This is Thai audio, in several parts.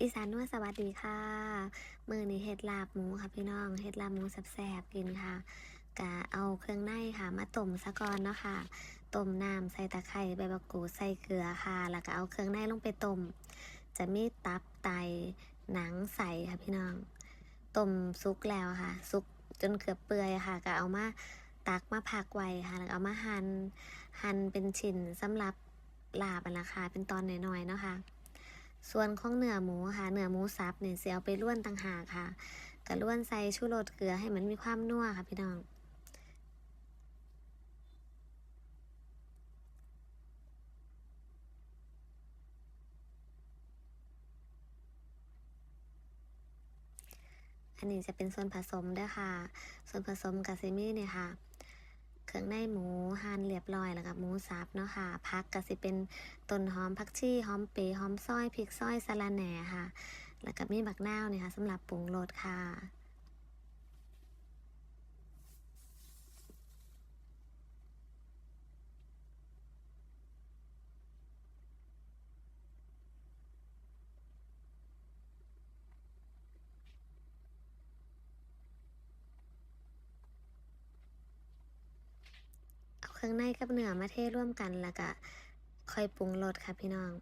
อีสานนวดสวัสดีค่ะมือนี้เห็ดลาบหมูค่ะพี่น้องเห็ดลาบหมูแซ่บๆกินค่ะกะเอาเครื่องในค่ะมาต้มซะก่อนเนาะค่ะต้มน้ำใส่ตะไคร้ใบมะกรูดใส่เกลือค่ะ แล้วก็เอาเครื่องในลงไปต้มจะมีตับไตหนังใส่ค่ะพี่น้องต้มซุกแล้วค่ะซุกจนเกือบเปื่อยค่ะ ก็เอามาตักมาพักไว้ค่ะ แล้วเอามาหัน่นหั่นเป็นชิ้นสำหรับลาบอันละค่ะเป็นตอนหน้อยๆเนาะค่ะ ส่วนของเนื้อหมูค่ะเนื้อหมูสับเนี่ยเสียเอาไปล้วนต่างหากค่ะกะล้วนใส่ชูรสเกลือให้มันมีความนัวค่ะพี่น้องอันนี้จะเป็นส่วนผสมด้วยค่ะ ส่วนผสมกาซิมี่เนี่ยค่ะ เครื่องในหมูหั่นเรียบร้อยแล้วกับหมูสับเนาะค่ะพักก็สิเป็นต้นหอมผักชีหอมเปรย์หอมซอยพริกซอยสะระแหน่ค่ะ แล้วก็มีบักนาวเนี่ยค่ะสำหรับปรุงรสค่ะ รื่องในกับเนื้อมาเทร่วมกันแล้วก็ค่อยปรุงรสค่ะพี่น้อง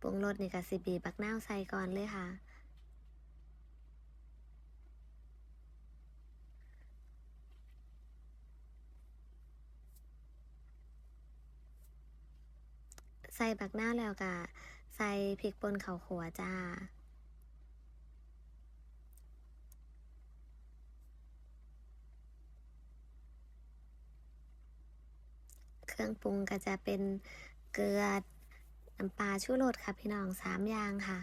ปรุงรสนี่ก็สิบีบักนาวใส่ก่อนเลยค่ะ ใส่บักนาวแล้วก็ใส่พริกป่นเขาวขัวจ้า รื่องปรุงก็จะเป็นเกลือน้ำปลาชูรสค่ะพี่น้องสามอย่างค่ะ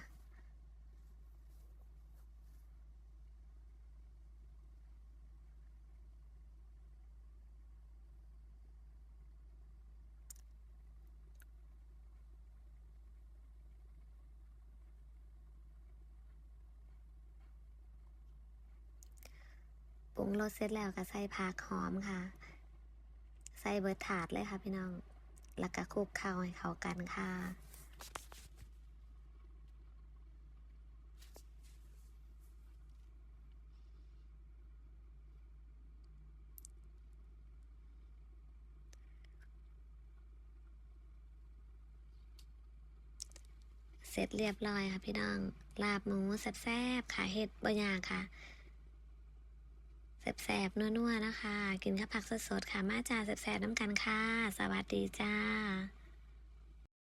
ปรุงรสเสร็จแล้วก็ใส่ผักหอมค่ะ ใส่เบิร์ถาดเลยค่ะพี่น้อง แล้วก็คลุกเคล้าให้เข้ากันค่ะเสร็จเรียบร้อยค่ะพี่น้อง ลาบหมูแซ่บๆค่ะเห็ดบะยาค่ะ แสบๆ นัวๆ นะคะ กินข้าวผักสดๆ ค่ะ มาจ้าแสบๆ น้ำกันค่ะ สวัสดีจ้า